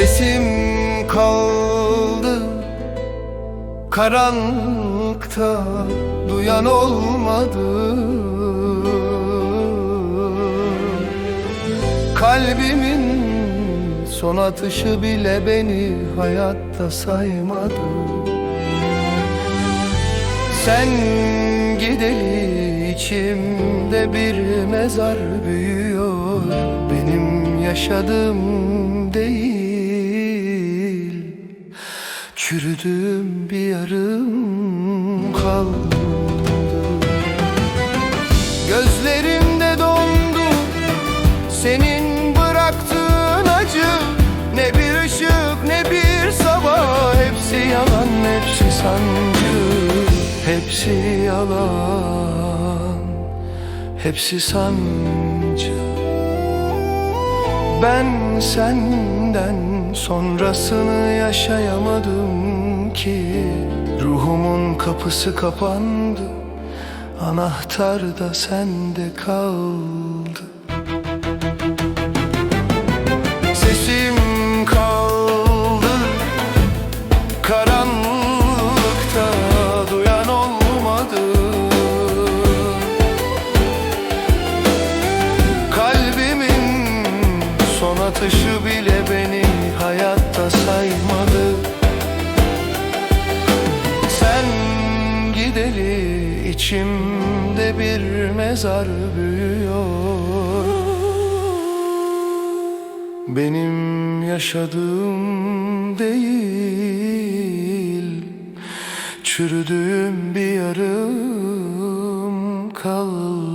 Sesim kaldı. Karanlıkta duyan olmadı. Kalbimin son atışı bile beni hayatta saymadı. Sen gideli içimde bir mezar büyüyor. Benim yaşadığım değil. Çürüdüğüm bir yarım kaldı. Gözlerimde dondu senin bıraktığın acı. Ne bir ışık ne bir sabah Hepsi yalan hepsi sancı. Hepsi yalan Hepsi sancı Ben senden sonrasını yaşayamadım ki. Ruhumun kapısı kapandı Anahtar da sende kaldı atışı bile beni hayatta saymadı. Sen gideli içimde bir mezar büyüyor. Benim yaşadığım değil Çürüdüğüm bir yarım kaldı